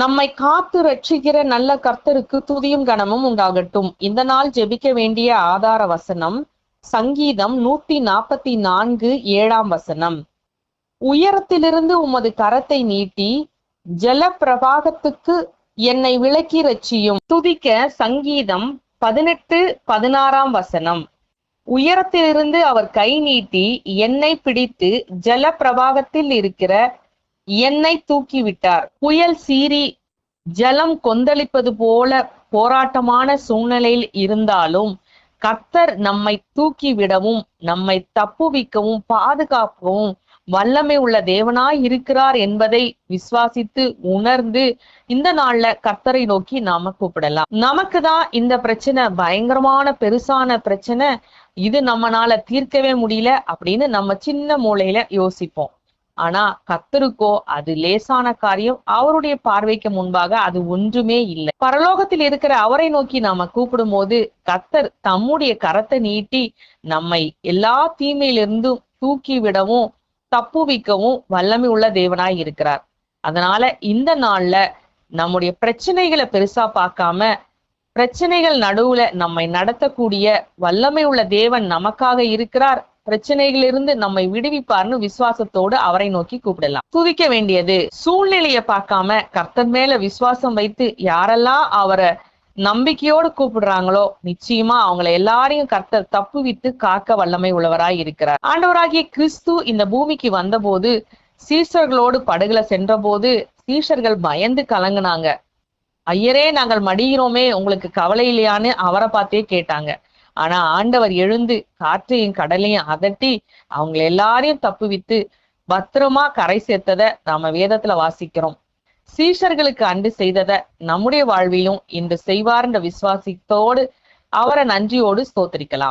நம்மை காத்து ரட்சிக்கிற நல்ல கர்த்தருக்கு துதியும் கனமும் உண்டாகட்டும். இந்த நாள் ஜெபிக்க வேண்டிய ஆதார வசனம் சங்கீதம் நூத்தி நாற்பத்தி நான்கு ஏழாம் வசனம். உயரத்திலிருந்து உமது கரத்தை நீட்டி ஜல பிரவாகத்துக்கு என்னை விளக்கி ரட்சியும். துதிக்க சங்கீதம் பதினெட்டு பதினாறாம் வசனம். உயரத்திலிருந்து அவர் கை நீட்டி என்னை பிடித்து ஜல பிரவாகத்தில் இருக்கிற என்னை தூக்கி விட்டார் புயல் சீறி ஜலம் கொந்தளிப்பது போல போராட்டமான சூழ்நிலையில் இருந்தாலும் கர்த்தர் நம்மை தூக்கி விடவும் நம்மை தப்புவிக்கவும் பாதுகாக்கவும் வல்லமை உள்ள தேவனாய் இருக்கிறார் என்பதை விசுவாசித்து உணர்ந்து இந்த நாள்ல கர்த்தரை நோக்கி நாம கூப்பிடலாம். நமக்கு தான் இந்த பிரச்சனை பயங்கரமான பெருசான பிரச்சனை. இது நம்மனால தீர்க்கவே முடியல அப்படின்னு நம்ம சின்ன மூளையில யோசிப்போம். ஆனா கத்தருக்கோ அது லேசான காரியம் அவருடைய பார்வைக்கு முன்பாக அது ஒன்றுமே இல்லை. பரலோகத்தில் இருக்கிற அவரை நோக்கி நாம கூப்பிடும் போது கத்தர் தம்முடைய கரத்தை நீட்டி நம்மை எல்லா தீமையிலிருந்தும் தூக்கி விடவும் தப்புவிக்கவும் வல்லமை உள்ள தேவனாய் இருக்கிறார். அதனால இந்த நாள்ல நம்முடைய பிரச்சனைகளை பெருசா பார்க்காம பிரச்சனைகள் நடுவுல நம்மை நடத்தக்கூடிய வல்லமை உள்ள தேவன் நமக்காக இருக்கிறார். பிரச்சனைகளிலிருந்து நம்மை விடுவிப்பார்னு விசுவாசத்தோடு அவரை நோக்கி கூப்பிடலாம். துதிக்க வேண்டியது சூழ்நிலையை பார்க்காம கர்த்தர் மேல விசுவாசம் வைத்து யாரெல்லாம் அவரை நம்பிக்கையோடு கூப்பிடுறாங்களோ நிச்சயமா அவங்களை எல்லாரையும் கர்த்தர் தப்புவித்து காக்க வல்லமை உள்ளவராய் இருக்கிறார். ஆண்டவராகிய கிறிஸ்து இந்த பூமிக்கு வந்தபோது சீஷர்களோடு படகுல சென்றபோது சீஷர்கள் பயந்து கலங்குனாங்க. ஐயரே நாங்கள் மடிகிறோமே உங்களுக்கு கவலை இல்லையான்னு அவரை பார்த்தே கேட்டாங்க. ஆனா ஆண்டவர் எழுந்து காற்றையும் கடலையும் அதட்டி அவங்க எல்லாரையும் தப்புவித்து பத்திரமா கரை சேர்த்தத நாம வேதத்துல வாசிக்கிறோம். சீஷர்களுக்கு அன்று செய்தத நம்முடைய வாழ்விலும் இன்று செய்வார் என்ற விசுவாசித்தோடு அவரை நன்றியோடு ஸ்தோத்திரிக்கலாம்.